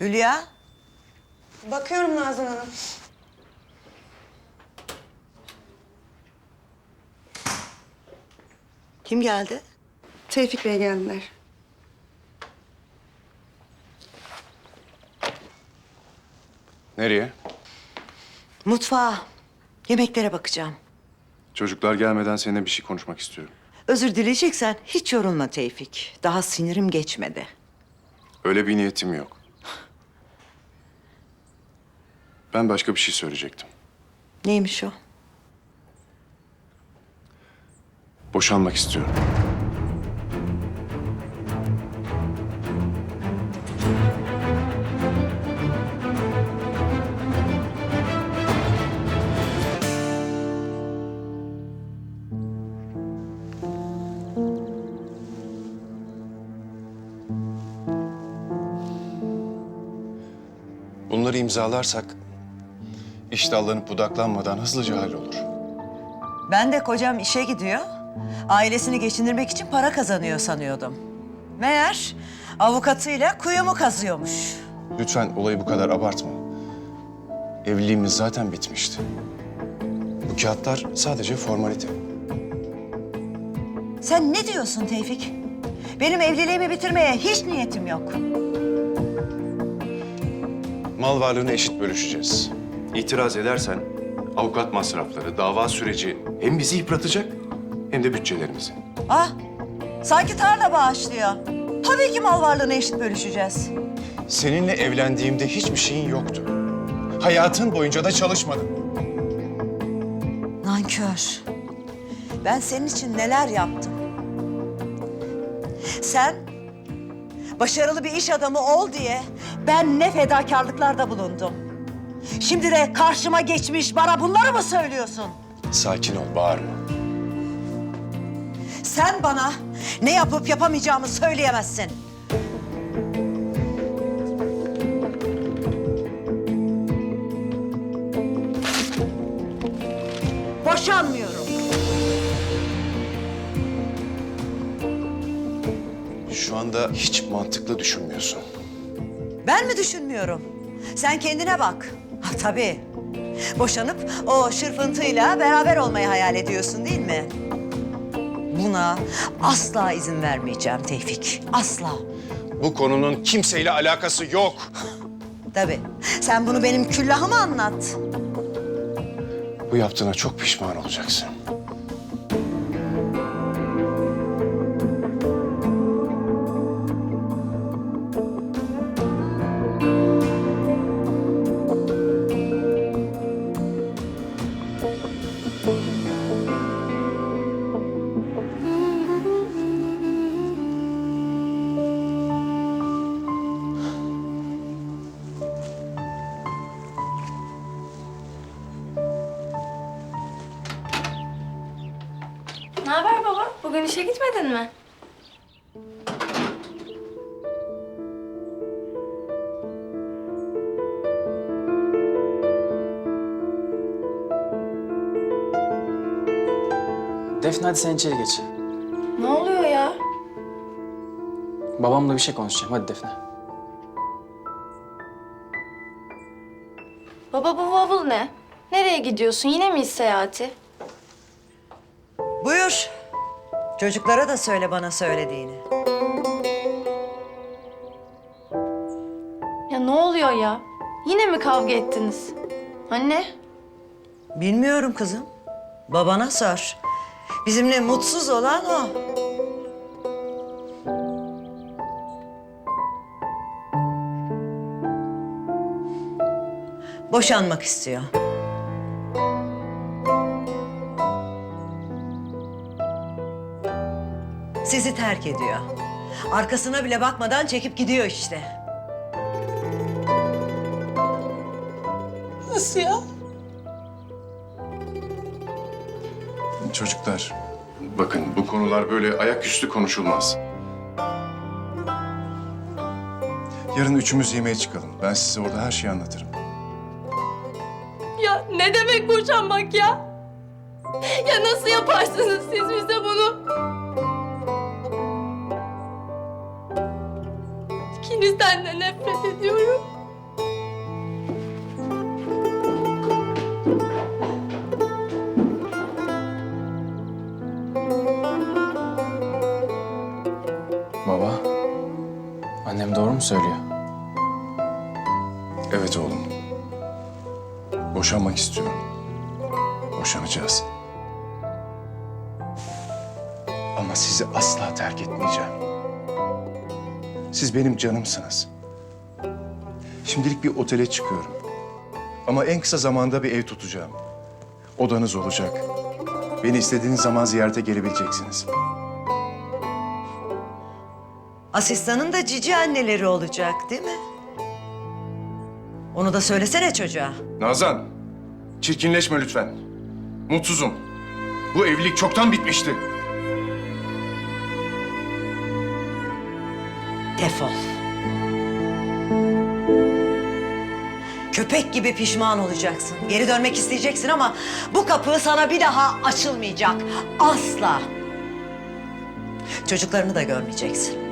Hülya, Bakıyorum Nazan Hanım. kim geldi? Tevfik Bey geldiler. Nereye? Mutfağa. Yemeklere bakacağım. Çocuklar gelmeden seninle bir şey konuşmak istiyorum. Özür dileyeceksen hiç yorulma Tevfik. Daha sinirim geçmedi. Öyle bir niyetim yok. Ben başka bir şey söyleyecektim. Neymiş o? Boşanmak istiyorum. Bunları imzalarsak iş dallanıp budaklanmadan hızlıca hallolur. Ben de kocam işe gidiyor. Ailesini geçindirmek için para kazanıyor sanıyordum. Meğer avukatıyla kuyumu kazıyormuş. Lütfen olayı bu kadar abartma. Evliliğimiz zaten bitmişti. Bu kağıtlar sadece formalite. Sen ne diyorsun Tevfik? Benim evliliğimi bitirmeye hiç niyetim yok. Mal varlığını eşit bölüşeceğiz. İtiraz edersen avukat masrafları, dava süreci hem bizi yıpratacak hem de bütçelerimizi. Ah, sanki tarla bağışlıyor. Tabii ki mal varlığını eşit bölüşeceğiz. Seninle evlendiğimde hiçbir şeyin yoktu. Hayatın boyunca da çalışmadın. Nankör. Ben senin için neler yaptım. Sen başarılı bir iş adamı ol diye ben ne fedakarlıklarda bulundum. Şimdi de karşıma geçmiş bana bunları mı söylüyorsun? Sakin ol, bağırma. Sen bana ne yapıp yapamayacağımı söyleyemezsin. Boşanmıyorum. Şu anda hiç mantıklı düşünmüyorsun. Ben mi düşünmüyorum? Sen kendine bak. Ha, tabii. Boşanıp o şırfıntıyla beraber olmayı hayal ediyorsun değil mi? Buna asla izin vermeyeceğim Tevfik. Asla. Bu konunun kimseyle alakası yok. Tabii. Sen bunu benim küllahıma anlat. Bu yaptığına çok pişman olacaksın. Ne haber baba? Bugün işe gitmedin mi? Defne hadi sen içeri geç. Ne oluyor ya? Babamla bir şey konuşacağım. Hadi Defne. Baba bu bavul ne? Nereye gidiyorsun? Yine mi iş seyahati? Buyur. Çocuklara da söyle bana söylediğini. Ya ne oluyor ya? Yine mi kavga ettiniz? Anne, Bilmiyorum kızım. Babana sor. Bizimle mutsuz olan o. Boşanmak istiyor. Sizi terk ediyor. Arkasına bile bakmadan çekip gidiyor işte. Nasıl ya? Çocuklar, bakın bu konular böyle ayaküstü konuşulmaz. Yarın üçümüz yemeğe çıkalım. Ben size orada her şeyi anlatırım. Ya ne demek boşanmak ya? Ya nasıl yaparsınız siz bize bunu? İkinizden de nefret ediyorum. Mu söylüyor? Evet oğlum. Boşanmak istiyorum. Boşanacağız. Ama sizi asla terk etmeyeceğim. Siz benim canımsınız. Şimdilik bir otele çıkıyorum. Ama en kısa zamanda bir ev tutacağım. Odanız olacak. Beni istediğiniz zaman ziyarete gelebileceksiniz. Asistanın da cici anneleri olacak değil mi? Onu da söylesene çocuğa. Nazan, çirkinleşme lütfen. Mutsuzum. Bu evlilik çoktan bitmişti. Defol. Köpek gibi pişman olacaksın. Geri dönmek isteyeceksin ama bu kapı sana bir daha açılmayacak. Asla. Çocuklarını da görmeyeceksin.